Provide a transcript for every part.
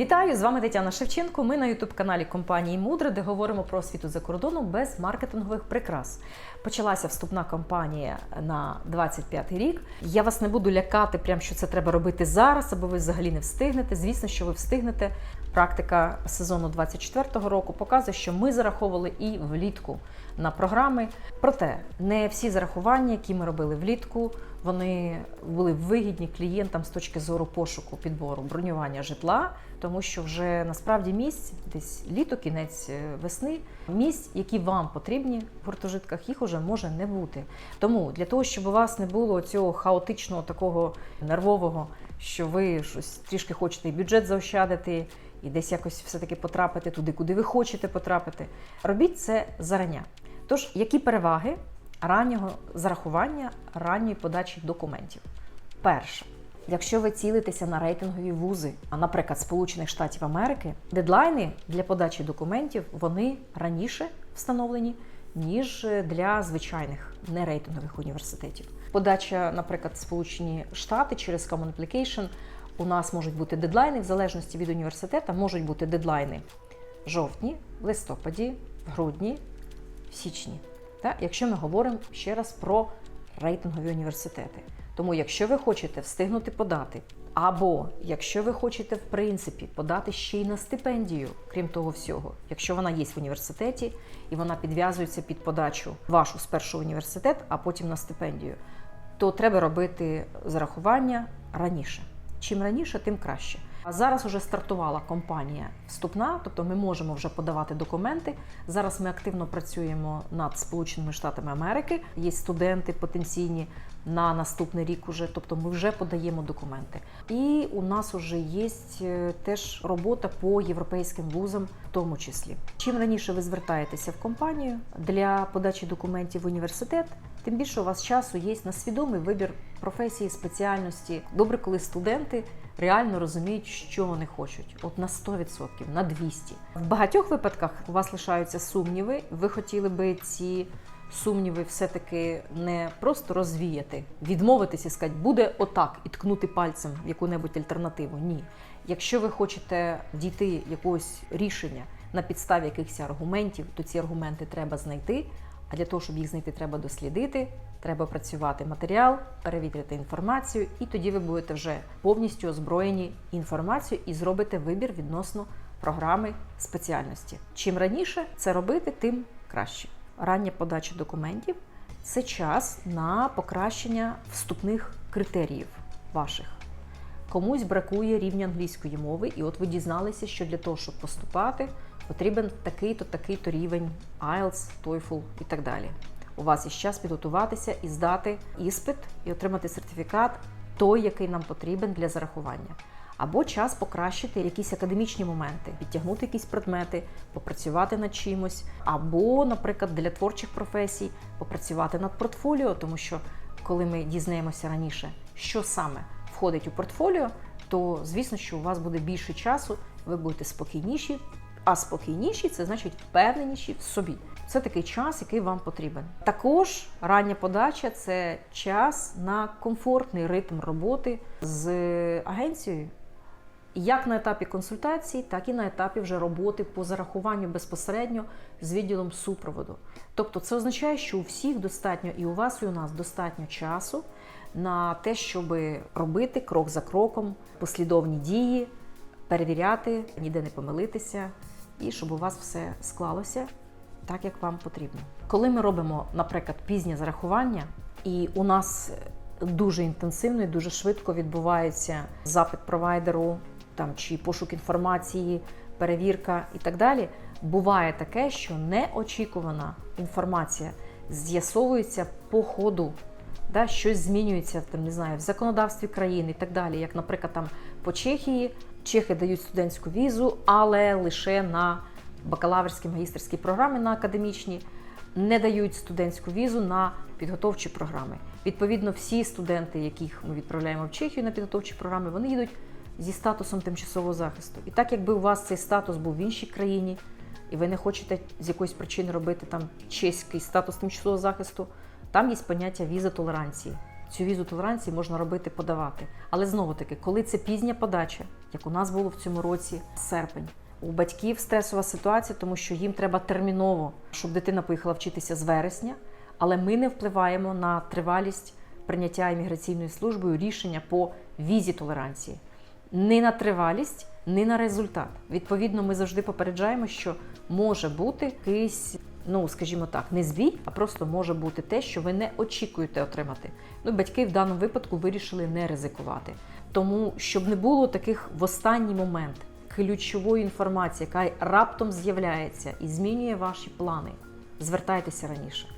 Вітаю! З вами Тетяна Шевченко. Ми на ютуб-каналі компанії Мудре, де говоримо про освіту за кордоном без маркетингових прикрас. Почалася вступна кампанія на 25 рік. Я вас не буду лякати, прям що це треба робити зараз, або ви взагалі не встигнете. Звісно, що ви встигнете. Практика сезону 24-го року показує, що ми зараховували і влітку на програми. Проте не всі зарахування, які ми робили влітку, вони були вигідні клієнтам з точки зору пошуку підбору бронювання житла, тому що вже насправді місць, десь літо, кінець е, весни, місць, які вам потрібні в гуртожитках, їх уже може не бути. Тому для того, щоб у вас не було цього хаотичного, такого нервового, що ви щось трішки хочете бюджет заощадити. І десь якось все-таки потрапити туди, куди ви хочете потрапити. Робіть це зарання. Тож, які переваги раннього зарахування, ранньої подачі документів? Перше, якщо ви цілитеся на рейтингові вузи, а наприклад, Сполучених Штатів Америки, дедлайни для подачі документів вони раніше встановлені, ніж для звичайних нерейтингових університетів. Подача, наприклад, Сполучені Штати через Common Application, у нас можуть бути дедлайни в залежності від університету, можуть бути дедлайни в жовтні, в листопаді, в грудні, в січні. Так? Якщо ми говоримо ще раз про рейтингові університети. Тому, якщо ви хочете встигнути подати, або якщо ви хочете, в принципі, подати ще й на стипендію, крім того всього, якщо вона є в університеті і вона підв'язується під подачу вашу з першого університет, а потім на стипендію, то треба робити зарахування раніше. Чим раніше, тим краще. А зараз вже стартувала компанія вступна, тобто ми можемо вже подавати документи. Зараз ми активно працюємо над Сполученими Штатами Америки. Є студенти потенційні на наступний рік уже, тобто ми вже подаємо документи. І у нас вже є е, теж робота по європейським вузам, в тому числі. Чим раніше ви звертаєтеся в компанію для подачі документів в університет, тим більше у вас часу є на свідомий вибір професії, спеціальності. Добре, коли студенти реально розуміють, що вони хочуть. От на 100%, на 200%. В багатьох випадках у вас лишаються сумніви. Ви хотіли би ці сумніви все-таки не просто розвіяти, відмовитися і сказати, буде отак, і ткнути пальцем в яку-небудь альтернативу. Ні. Якщо ви хочете дійти якогось рішення на підставі якихось аргументів, то ці аргументи треба знайти. А для того, щоб їх знайти, треба дослідити, треба працювати матеріал, перевірити інформацію, і тоді ви будете вже повністю озброєні інформацією і зробите вибір відносно програми спеціальності. Чим раніше це робити, тим краще. Рання подача документів це час на покращення вступних критеріїв ваших. Комусь бракує рівня англійської мови, і от ви дізналися, що для того, щоб поступати, потрібен такий-то, такий-то рівень IELTS, TOEFL і так далі. У вас є час підготуватися і здати іспит і отримати сертифікат, той, який нам потрібен для зарахування. Або час покращити якісь академічні моменти, підтягнути якісь предмети, попрацювати над чимось, або, наприклад, для творчих професій попрацювати над портфоліо, тому що коли ми дізнаємося раніше, що саме входить у портфоліо, то звісно, що у вас буде більше часу, ви будете спокійніші. А спокійніші це значить впевненіші в собі. Це такий час, який вам потрібен. Також рання подача це час на комфортний ритм роботи з агенцією. Як на етапі консультації, так і на етапі вже роботи по зарахуванню безпосередньо з відділом супроводу. Тобто це означає, що у всіх достатньо і у вас, і у нас достатньо часу на те, щоб робити крок за кроком послідовні дії, перевіряти, ніде не помилитися, і щоб у вас все склалося так, як вам потрібно. Коли ми робимо, наприклад, пізнє зарахування, і у нас дуже інтенсивно і дуже швидко відбувається запит провайдеру там чи пошук інформації, перевірка і так далі. Буває таке, що неочікувана інформація з'ясовується по ходу. Да, щось змінюється там, не знаю, в законодавстві країни і так далі. Як, наприклад, там по Чехії чехи дають студентську візу, але лише на бакалаврські магістерські програми на академічні, не дають студентську візу на підготовчі програми. Відповідно, всі студенти, яких ми відправляємо в Чехію на підготовчі програми, вони їдуть зі статусом тимчасового захисту. І так, якби у вас цей статус був в іншій країні, і ви не хочете з якоїсь причини робити там чеський статус тимчасового захисту, там є поняття віза толеранції. Цю візу толеранції можна робити, подавати. Але знову таки, коли це пізня подача, як у нас було в цьому році серпень. У батьків стресова ситуація, тому що їм треба терміново, щоб дитина поїхала вчитися з вересня, але ми не впливаємо на тривалість прийняття імміграційною службою рішення по візі толеранції. Не на тривалість, не на результат. Відповідно, ми завжди попереджаємо, що може бути якийсь, ну скажімо так, не збій, а просто може бути те, що ви не очікуєте отримати. Ну, батьки в даному випадку вирішили не ризикувати. Тому, щоб не було таких в останній момент ключової інформації, яка раптом з'являється і змінює ваші плани, звертайтеся раніше.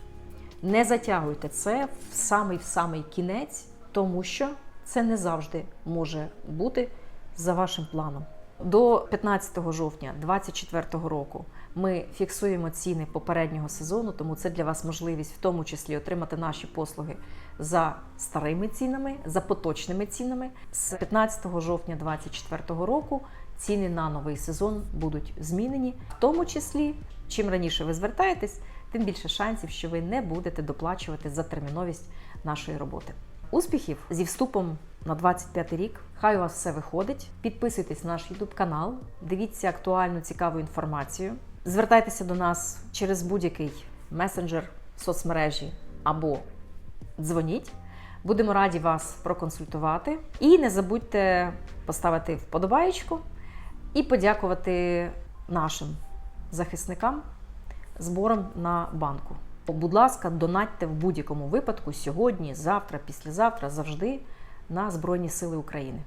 Не затягуйте це в самий в самий кінець, тому що це не завжди може бути за вашим планом. До 15 жовтня 2024 року ми фіксуємо ціни попереднього сезону, тому це для вас можливість в тому числі отримати наші послуги за старими цінами, за поточними цінами. З 15 жовтня 2024 року ціни на новий сезон будуть змінені, в тому числі, чим раніше ви звертаєтесь, тим більше шансів, що ви не будете доплачувати за терміновість нашої роботи. Успіхів зі вступом на 25 рік. Хай у вас все виходить. Підписуйтесь на наш YouTube канал, дивіться актуальну цікаву інформацію. Звертайтеся до нас через будь-який месенджер соцмережі або дзвоніть. Будемо раді вас проконсультувати. І не забудьте поставити вподобаєчку і подякувати нашим захисникам збором на банку. Будь ласка, донатьте в будь-якому випадку сьогодні, завтра, післязавтра, завжди на Збройні Сили України.